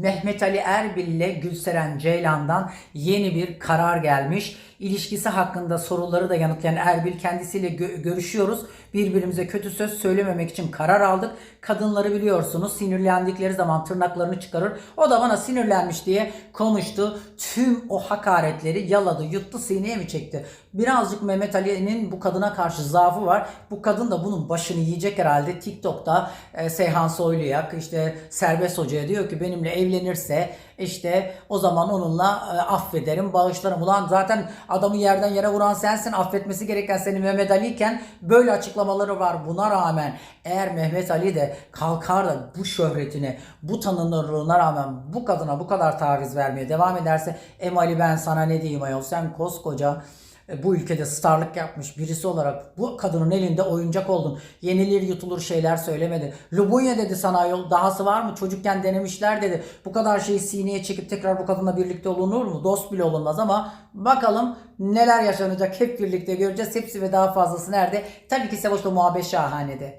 Mehmet Ali Erbil ile Gülseren Ceylan'dan yeni bir karar gelmiş. İlişkisi hakkında soruları da yanıtlayan Erbil kendisiyle gö- görüşüyoruz. Birbirimize kötü söz söylememek için karar aldık. Kadınları biliyorsunuz sinirlendikleri zaman tırnaklarını çıkarır. O da bana sinirlenmiş diye konuştu. Tüm o hakaretleri yaladı, yuttu, sineye mi çekti? Birazcık Mehmet Ali'nin bu kadına karşı zaafı var. Bu kadın da bunun başını yiyecek herhalde. TikTok'ta e, Seyhan Soylu'ya, işte Serbest Hoca'ya diyor ki benimle evlenirse işte o zaman onunla e, affederim, bağışlarım. Ulan zaten adamı yerden yere vuran sensin. Affetmesi gereken senin Mehmet Ali iken böyle açıklamaları var. Buna rağmen eğer Mehmet Ali de kalkar da bu şöhretine, bu tanınırlığına rağmen bu kadına bu kadar taviz vermeye devam ederse Emali ben sana ne diyeyim ayol sen koskoca bu ülkede starlık yapmış birisi olarak bu kadının elinde oyuncak oldun. Yenilir yutulur şeyler söylemedi. Lubunya dedi sana dahası var mı? Çocukken denemişler dedi. Bu kadar şeyi sineye çekip tekrar bu kadınla birlikte olunur mu? Dost bile olunmaz ama bakalım neler yaşanacak hep birlikte göreceğiz. Hepsi ve daha fazlası nerede? Tabii ki Sevoş'la muhabbet şahanede.